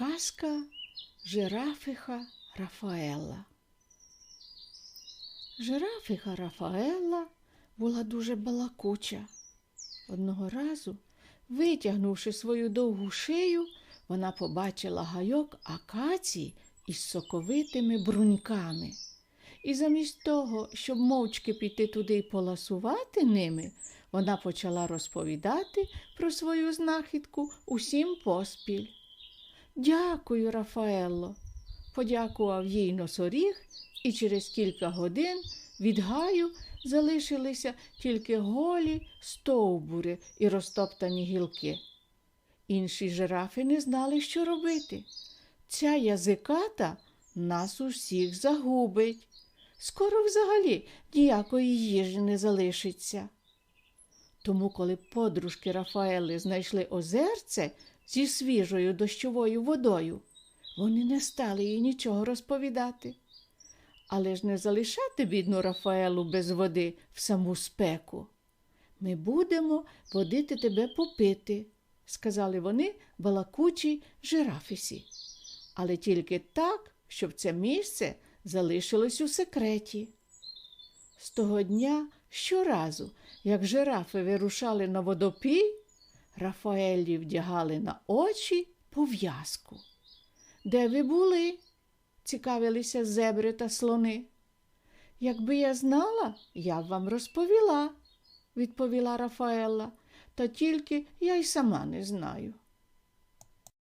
Казка жирафиха Рафаела. Жирафиха Рафаела була дуже балакуча. Одного разу, витягнувши свою довгу шию, вона побачила гайок акації із соковитими бруньками. І замість того, щоб мовчки піти туди й поласувати ними, вона почала розповідати про свою знахідку усім поспіль. Дякую, Рафаелло, подякував їй носоріг, і через кілька годин від гаю залишилися тільки голі стовбури і розтоптані гілки. Інші жирафи не знали, що робити. Ця язиката нас усіх загубить. Скоро взагалі ніякої їжі не залишиться. Тому, коли подружки Рафаели знайшли озерце зі свіжою дощовою водою, вони не стали їй нічого розповідати. Але ж не залишати бідну Рафаелу без води в саму спеку. Ми будемо водити тебе попити, сказали вони балакучій жирафісі. Але тільки так, щоб це місце залишилось у секреті. З того дня щоразу, як жирафи вирушали на водопій, Рафаелі вдягали на очі пов'язку. Де ви були? цікавилися зебри та слони. Якби я знала, я б вам розповіла, відповіла Рафаелла, та тільки я й сама не знаю.